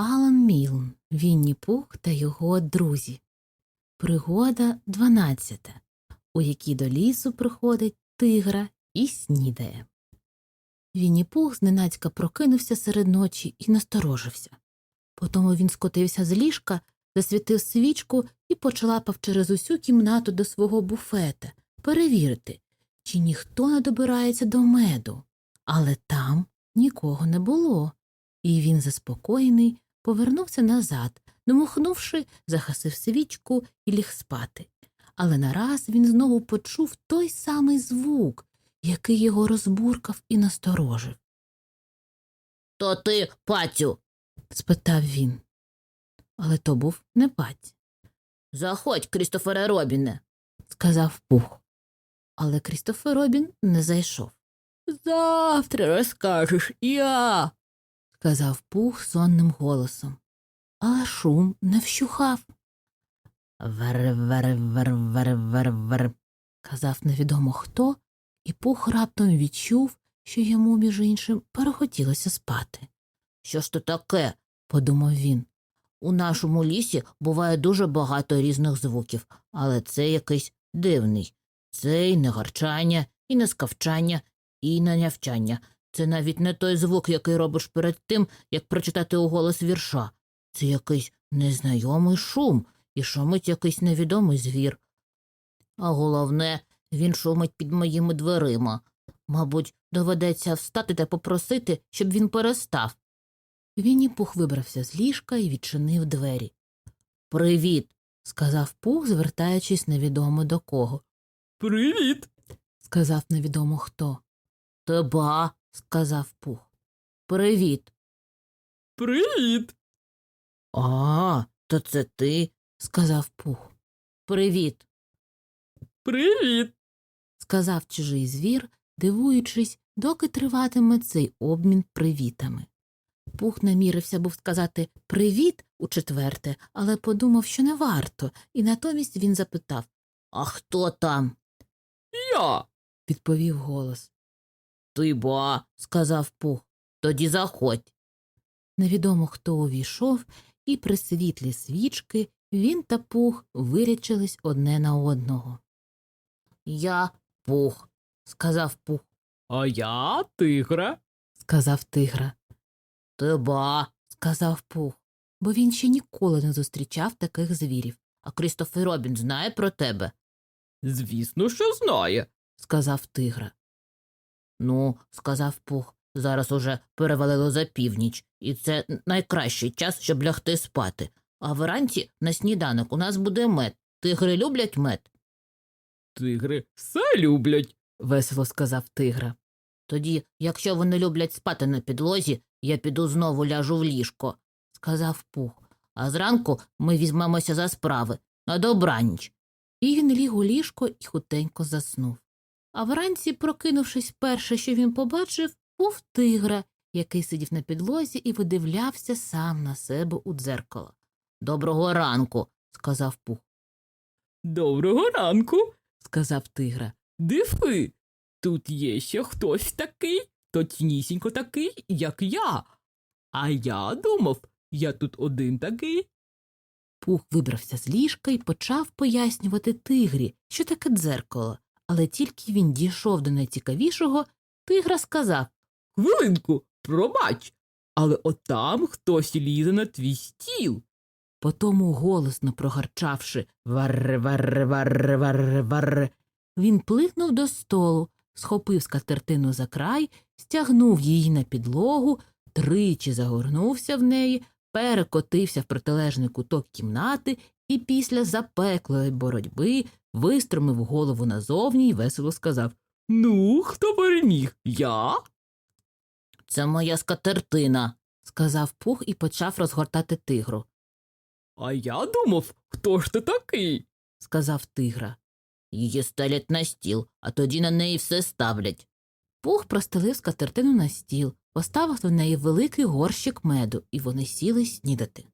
Алан Мілн, Вінні Пух та його друзі. Пригода 12, у якій до лісу приходить тигра і снідає. Вінні Пух зненацька прокинувся серед ночі і насторожився. Потому він скотився з ліжка, засвітив свічку і почалапав через усю кімнату до свого буфета перевірити, чи ніхто не добирається до меду. Але там нікого не було, і він, заспокоєний, повернувся назад, домухнувши, загасив свічку і ліг спати. Але нараз він знову почув той самий звук, який його розбуркав і насторожив. То ти, пацю, спитав він. Але то був не паць, заходь, Крістофере Робіне. сказав пух. Але Крістофер Робін не зайшов. Завтра розкажеш я. Сказав пух сонним голосом. Але шум не вщухав. Вер, вер, вер, вер, вер, вер, казав невідомо хто, і пух раптом відчув, що йому, між іншим, перехотілося спати. Що ж то таке? Подумав він. У нашому лісі буває дуже багато різних звуків, але це якийсь дивний. Це і не гарчання, і не скавчання, і не нявчання. Це навіть не той звук, який робиш перед тим, як прочитати уголос вірша. Це якийсь незнайомий шум, і шумить якийсь невідомий звір. А головне, він шумить під моїми дверима. Мабуть, доведеться встати та попросити, щоб він перестав. Вінні пух вибрався з ліжка і відчинив двері. Привіт. Сказав пух, звертаючись невідомо до кого. Привіт. Сказав невідомо хто. Теба, сказав пух. Привіт. Привіт. А, то це ти. Сказав пух. Привіт. Привіт. Сказав чужий звір, дивуючись, доки триватиме цей обмін привітами. Пух намірився був сказати привіт у четверте, але подумав, що не варто, і натомість він запитав А хто там? Я. відповів голос. Ти ба, сказав пух. Тоді заходь. Невідомо хто увійшов, і при світлі свічки він та пух вирячились одне на одного. Я пух, сказав пух. А я тигра. Сказав тигра. Теба, Сказав пух, бо він ще ніколи не зустрічав таких звірів. а Крістофер Робін знає про тебе? Звісно, що знає. Сказав тигра. Ну, сказав пух. Зараз уже перевалило за північ, і це найкращий час, щоб лягти спати. А вранці на сніданок у нас буде мед. Тигри люблять мед. Тигри все люблять. Весело сказав тигра. Тоді, якщо вони люблять спати на підлозі, я піду знову ляжу в ліжко, сказав пух. А зранку ми візьмемося за справи. На добраніч. І він ліг у ліжко і хутенько заснув. А вранці, прокинувшись перше, що він побачив, був тигра, який сидів на підлозі і видивлявся сам на себе у дзеркало. Доброго ранку, сказав пух. Доброго ранку. Сказав тигра. Диви. Тут є ще хтось такий, точнісінько такий, як я. А я думав, я тут один такий. Пух вибрався з ліжка і почав пояснювати тигрі, що таке дзеркало. Але тільки він дійшов до найцікавішого, тигра сказав Хвилинку, пробач. Але отам хтось лізе на твій стіл. Потому, голосно прогарчавши варр варр варр варр варр, він плигнув до столу, схопив скатертину за край, стягнув її на підлогу, тричі загорнувся в неї, перекотився в протилежний куток кімнати і після запеклої боротьби вистромив голову назовні й весело сказав Ну, хто переміг? Я? Це моя скатертина. сказав пух і почав розгортати тигру. А я думав, хто ж ти такий? Сказав тигра. Її стелять на стіл, а тоді на неї все ставлять. Пух простелив скатертину на стіл, поставив до неї великий горщик меду, і вони сіли снідати.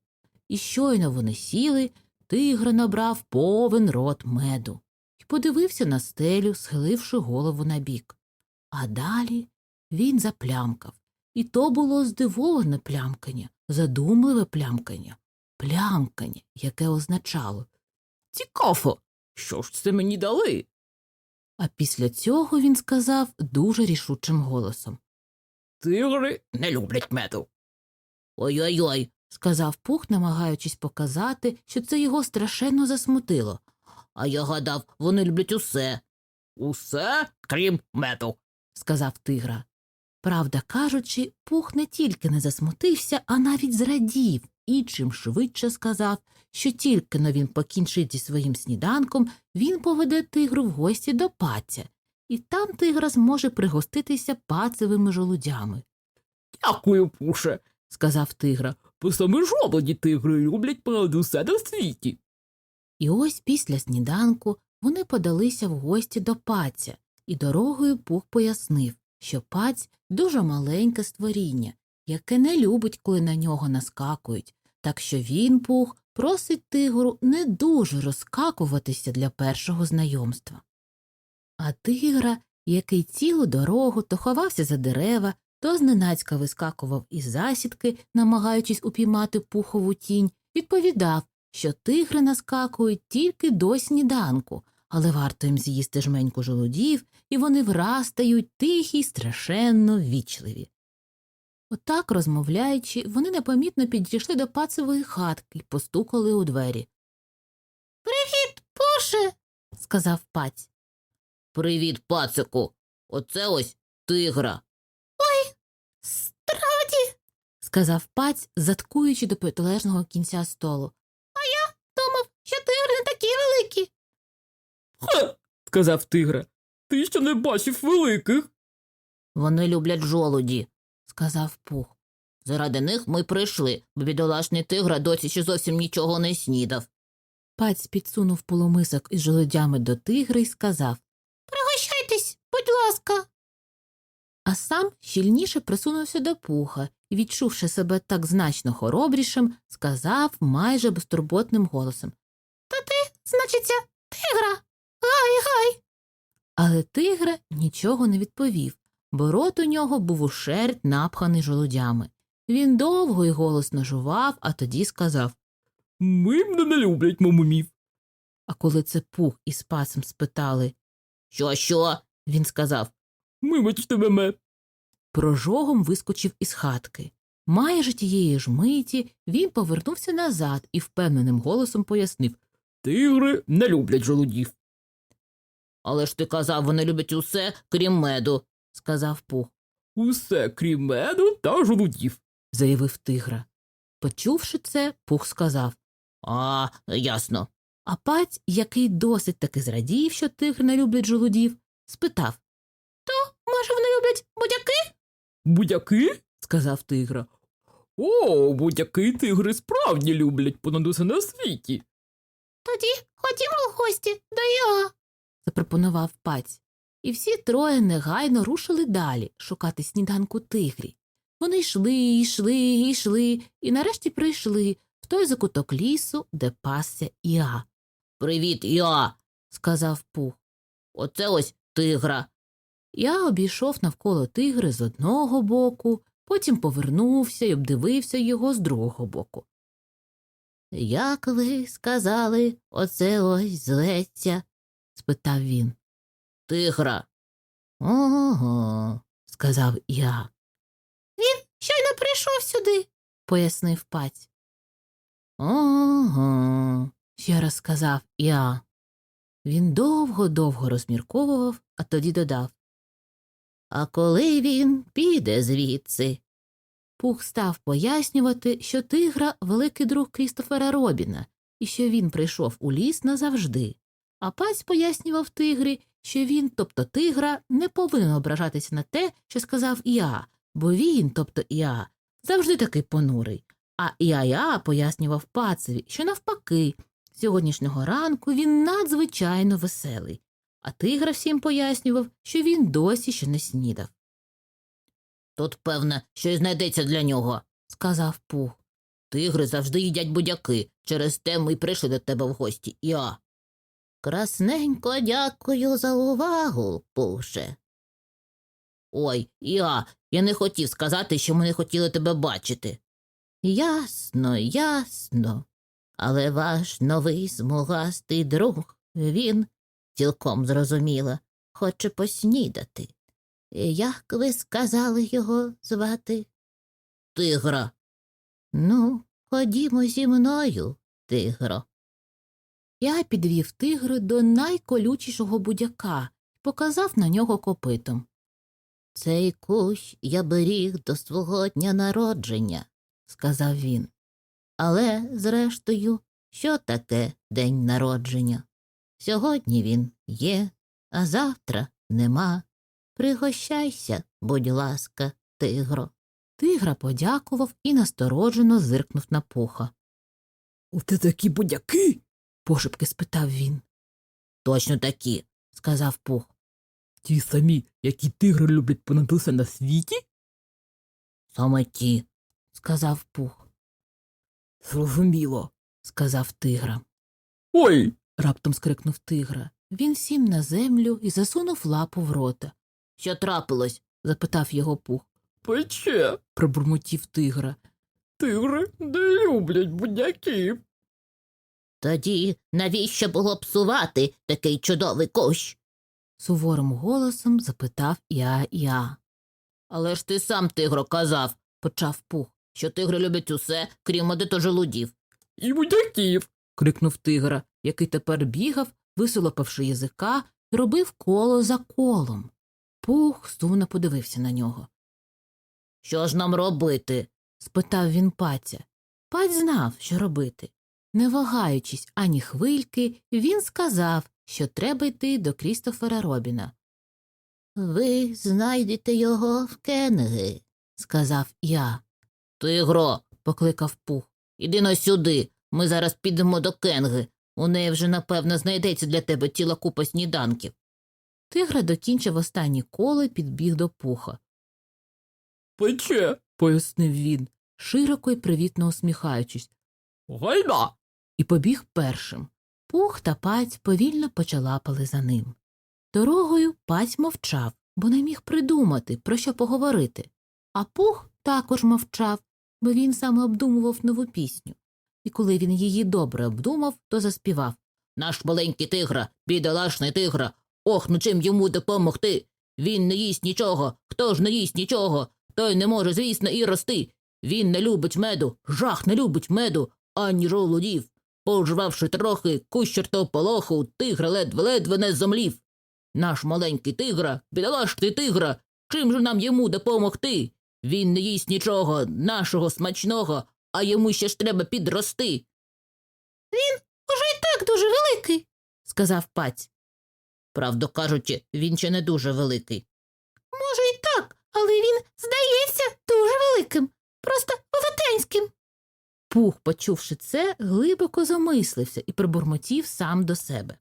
І щойно вони сіли, тигр набрав повен рот меду і подивився на стелю, схиливши голову набік. А далі він заплямкав і то було здивоване плямкання, задумливе плямкання, плямкання, яке означало. Цікаво, що ж це мені дали? А після цього він сказав дуже рішучим голосом. Тигри не люблять меду. Ой-ой-ой. Сказав пух, намагаючись показати, що це його страшенно засмутило. А я гадав, вони люблять усе. Усе, крім меду. сказав тигра. Правда кажучи, пух не тільки не засмутився, а навіть зрадів і чим швидше сказав, що тільки но він покінчить зі своїм сніданком, він поведе тигру в гості до паця, і там тигра зможе пригоститися пацевими жолудями, Дякую, пуше. сказав тигра. Бо саме жолоді тигри люблять понад усе на світі. І ось після сніданку вони подалися в гості до паця, і дорогою пух пояснив, що паць дуже маленьке створіння, яке не любить, коли на нього наскакують, так що він, пух, просить тигру не дуже розскакуватися для першого знайомства. А тигра, який цілу дорогу то ховався за дерева, то зненацька вискакував із засідки, намагаючись упіймати пухову тінь, відповідав, що тигри наскакують тільки до сніданку, але варто їм з'їсти жменьку желудів, і вони враз стають тихі й страшенно ввічливі. Отак, розмовляючи, вони непомітно підійшли до пацевої хатки й постукали у двері. Привіт, Пуше. сказав паць. Привіт, пацику. Оце ось тигра. Справді. Сказав паць, заткуючи до протилежного кінця столу. А я думав, що тигри не такі великі. Ха. сказав тигра. Ти ще не бачив великих. Вони люблять жолуді. сказав пух. Заради них ми прийшли, бо бідолашний тигра досі ще зовсім нічого не снідав. Паць підсунув полумисок із желудями до тигри і сказав Пригощайтесь, будь ласка. А сам щільніше присунувся до пуха і, відчувши себе так значно хоробрішим, сказав майже безтурботним голосом Та ти, значиться, тигра. Гай, гай. Але тигра нічого не відповів, бо рот у нього був ушерть напханий жолудями. Він довго й голосно жував, а тоді сказав Ми мене не люблять, мамумів. А коли це пух із пасом спитали, Що, що? він сказав Ми бачите меме. Прожогом вискочив із хатки. Майже тієї ж миті він повернувся назад і впевненим голосом пояснив Тигри не люблять жолудів. Але ж ти казав, вони люблять усе, крім меду. сказав пух, Усе, крім меду та жолудів. заявив тигра. Почувши це, пух сказав. А, ясно. А паць, який досить таки зрадів, що тигр не люблять жолудів, спитав То, може, вони люблять будяки? Будяки? сказав тигра. О, будяки тигри справді люблять понад усе на світі. Тоді ходімо в гості до його, запропонував паць. І всі троє негайно рушили далі шукати сніданку тигрі. Вони йшли, йшли, йшли, і нарешті прийшли в той закуток лісу, де пасся Іа, Привіт, я. сказав пух. Оце ось тигра. Я обійшов навколо тигри з одного боку, потім повернувся і обдивився його з другого боку. Як ви сказали, оце ось зветься? спитав він. Тигра. Ого, сказав я. Він щойно прийшов сюди, пояснив паць. Ого, ще раз сказав я. Він довго-довго розмірковував, а тоді додав. А коли він піде звідси? Пух став пояснювати, що тигра великий друг Крістофера Робіна, і що він прийшов у ліс назавжди. А паць пояснював тигрі, що він, тобто тигра, не повинен ображатися на те, що сказав Іа, бо він, тобто Іа, завжди такий понурий. А Іа пояснював пацеві, що навпаки, сьогоднішнього ранку він надзвичайно веселий, а тигра всім пояснював, що він досі ще не снідав. Тут, певне, щось знайдеться для нього. Сказав Пух. Тигри завжди їдять будяки. Через те ми прийшли до тебе в гості. Я. Красненько дякую за увагу, Пуше. Ой, я, Я не хотів сказати, що ми не хотіли тебе бачити. Ясно, ясно. Але ваш новий смугастий друг, він цілком зрозуміло, хоче поснідати. Як ви сказали його звати? Тигра. Ну, ходімо зі мною, тигро. Я підвів тигра до найколючішого будяка показав на нього копитом. Цей кущ я беріг до свого дня народження, сказав він. але, зрештою, що таке день народження? Сьогодні він є, а завтра нема. Пригощайся, будь ласка, тигро. Тигра подякував і насторожено зиркнув на пуха. Оце такі будяки. Пошепки спитав він, Точно такі. сказав пух. Ті самі, які тигри люблять понад усе на світі? Саме ті. сказав пух, Зрозуміло. сказав тигра. Ой, Раптом скрикнув тигра. Він сів на землю і засунув лапу в рота. Що трапилось? запитав його пух. пече. Пробурмотів тигра. Тигри не люблять будяки. Тоді навіщо було псувати такий чудовий кущ? Суворим голосом запитав Іа Іа. Але ж ти сам, тигро, казав, Почав пух. що тигри люблять усе, крім одитожелудів. І будяків. крикнув тигра, який тепер бігав, висолопавши язика, і робив коло за колом. Пух сумно подивився на нього. Що ж нам робити? спитав він паця. Паць знав, що робити. Не вагаючись ані хвильки, він сказав, що треба йти до Крістофера Робіна. Ви знайдете його в Кенги. Сказав я, Тигро, покликав пух. іди на сюди. Ми зараз підемо до Кенги. У неї вже, напевно, знайдеться для тебе ціла купа сніданків. Тигра докінчив останнє коло і підбіг до пуха. Пече. Пояснив він, широко й привітно усміхаючись, Гайда. і побіг першим. Пух та паць повільно почалапали за ним. Дорогою паць мовчав, бо не міг придумати, про що поговорити. А пух також мовчав, бо він саме обдумував нову пісню. І коли він її добре обдумав, то заспівав Наш маленький тигра, бідолашний тигра. Ох, ну чим йому допомогти? Він не їсть нічого. Хто ж не їсть нічого? Той не може, звісно, і рости. Він не любить меду, жах не любить меду, ані жолудів. Пожвавши трохи кущертого полоху, тигра ледве-ледве не зомлів. Наш маленький тигра, бідолашний тигра, чим же нам йому допомогти? Він не їсть нічого, нашого смачного, а йому ще ж треба підрости. Він Уже й так дуже великий, сказав паць. Правду кажучи, він ще не дуже великий. Може, й так, але він здається дуже великим, просто велетенським. Пух, почувши це, глибоко замислився і пробурмотів сам до себе.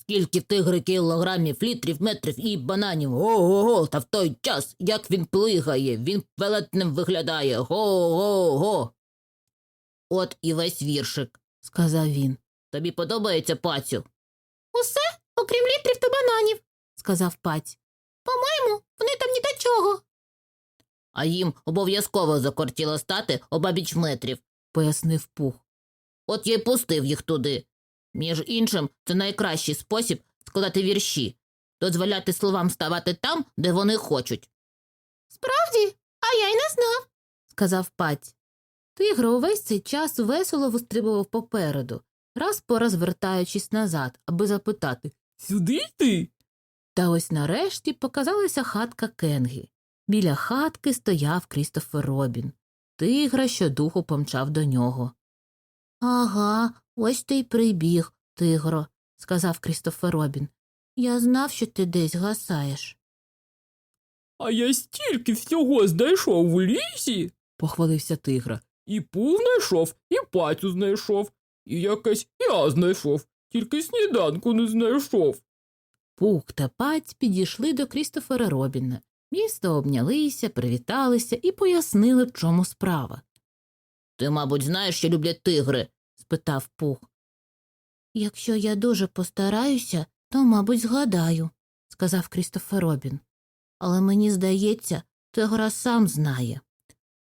Скільки тигри кілограмів, літрів, метрів і бананів. Го-го-го, та в той час, як він плигає, він велетним виглядає. Го-го-го. От і весь віршик. сказав він. Тобі подобається пацю? Усе, окрім літрів та бананів, сказав паць. По-моєму, вони там ні до чого, А їм обов'язково закортіло стати обабіч метрів. пояснив пух. От я й пустив їх туди. Між іншим, це найкращий спосіб складати вірші, дозволяти словам ставати там, де вони хочуть. Справді, а я й не знав, сказав паць. Тигр увесь цей час весело вистрибував попереду, раз по раз вертаючись назад, аби запитати. Сюди йти? Та ось нарешті показалася хатка Кенгі. Біля хатки стояв Крістофер Робін. Тигра щодуху помчав до нього. Ага, ось ти й прибіг, тигро, сказав Крістофер Робін. Я знав, що ти десь гасаєш, А я стільки всього знайшов у лісі. похвалився тигра. І пул знайшов, і пацю знайшов, і якесь я знайшов, тільки сніданку не знайшов. Пук та паць підійшли до Крістофера Робіна. Місто обнялися, привіталися і пояснили, в чому справа. Ти, мабуть, знаєш, що люблять тигри. спитав Пух. Якщо я дуже постараюся, то, мабуть, згадаю, сказав Крістофер Робін. Але мені здається, Тигра сам знає,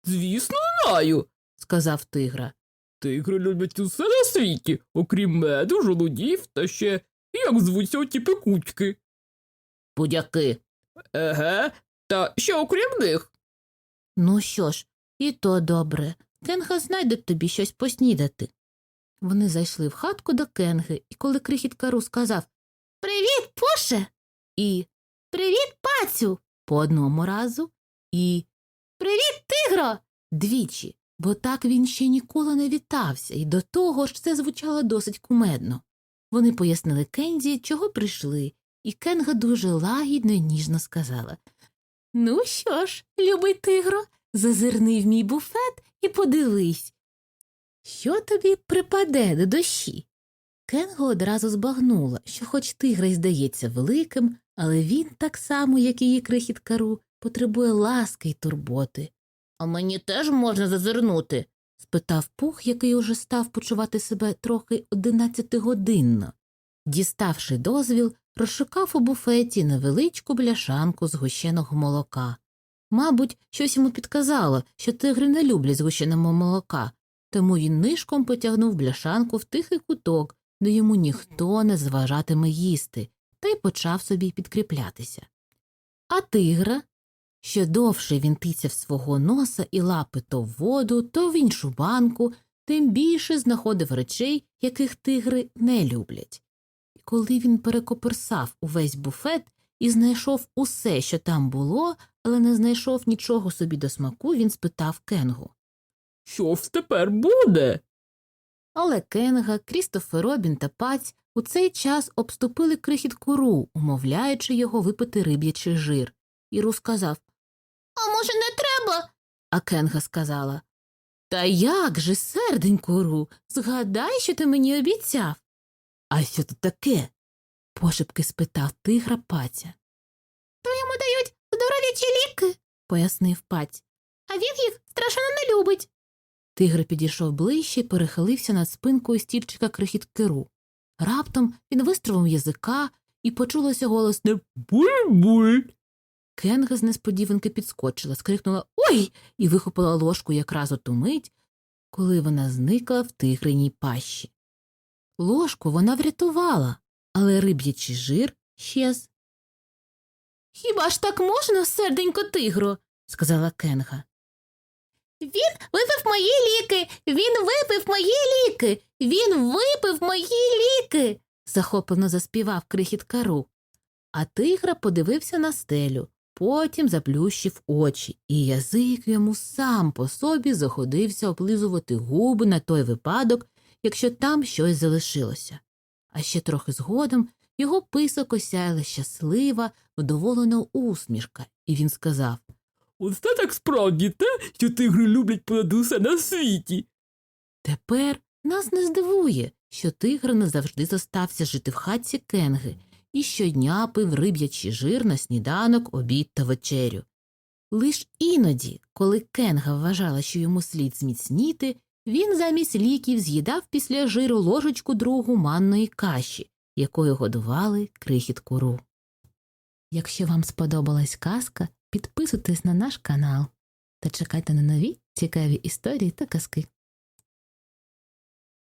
Звісно, знаю. Сказав тигра. Тигри люблять усе на світі, окрім меду, жолудів та ще як звуться оті пекучки. Будяки. Еге, та ще окрім них. Ну що ж, і то добре. Кенга знайде тобі щось поснідати. Вони зайшли в хатку до Кенги, і коли крихіт Кару сказав Привіт, Пуше! і Привіт, пацю! по одному разу, і Привіт, тигро! двічі, бо так він ще ніколи не вітався, і до того ж це звучало досить кумедно. Вони пояснили Кензі, чого прийшли, і Кенга дуже лагідно і ніжно сказала Ну що ж, любий тигро, зазирни в мій буфет і подивись, що тобі припаде до душі. Кенго одразу збагнула, що хоч тигра й здається великим, але він, так само, як її крихіт кару, потребує ласки й турботи. А мені теж можна зазирнути? спитав пух, який уже став почувати себе трохи одинадцятигодинно. Діставши дозвіл, розшукав у буфеті невеличку бляшанку згущеного молока. Мабуть, щось йому підказало, що тигри не люблять згущеного молока, тому він нишком потягнув бляшанку в тихий куток, де йому ніхто не зважатиме їсти, та й почав собі підкріплятися. А тигра, що довше він тицяв свого носа і лапи то в воду, то в іншу банку, тим більше знаходив речей, яких тигри не люблять. І коли він перекоперсав увесь буфет і знайшов усе, що там було, але не знайшов нічого собі до смаку, він спитав Кенгу. Що ж тепер буде? Але Кенга, Крістофер Робін та Паць у цей час обступили крихіт куру, умовляючи його випити риб'ячий жир. Іру сказав А може, не треба? А Кенга сказала Та як же, серденько Ру, згадай, що ти мені обіцяв. А що тут таке? пошепки спитав тигра паця. То йому дають здоров'ячі ліки, пояснив паць. А він їх страшно не любить. Тигр підійшов ближче і перехилився над спинкою стільчика крихіткеру. Раптом він вистровив язика і почулося голосне Буль-буль. Кенга з несподіванки підскочила, скрикнула Ой! і вихопила ложку якраз у ту мить, коли вона зникла в тигриній пащі. Ложку вона врятувала, але риб'ячий жир щез. Хіба ж так можна, серденько тигро? сказала Кенга. Він випив мої ліки. Він випив мої ліки. Він випив мої ліки. захоплено заспівав крихіт кару. А тигра подивився на стелю, потім заплющив очі, і язик йому сам по собі заходився облизувати губи на той випадок, якщо там щось залишилося. А ще трохи згодом його писок осяяла щаслива, вдоволена усмішка, і він сказав Ось це так справді те, що тигри люблять понад усе на світі. Тепер нас не здивує, що тигр назавжди зостався жити в хатці Кенги і щодня пив риб'ячий жир на сніданок, обід та вечерю. Лиш іноді, коли Кенга вважала, що йому слід зміцніти, він замість ліків з'їдав після жиру ложечку другу манної каші, якою годували крихіт куру. Якщо вам сподобалась казка, підписуйтесь на наш канал та чекайте на нові цікаві історії та казки.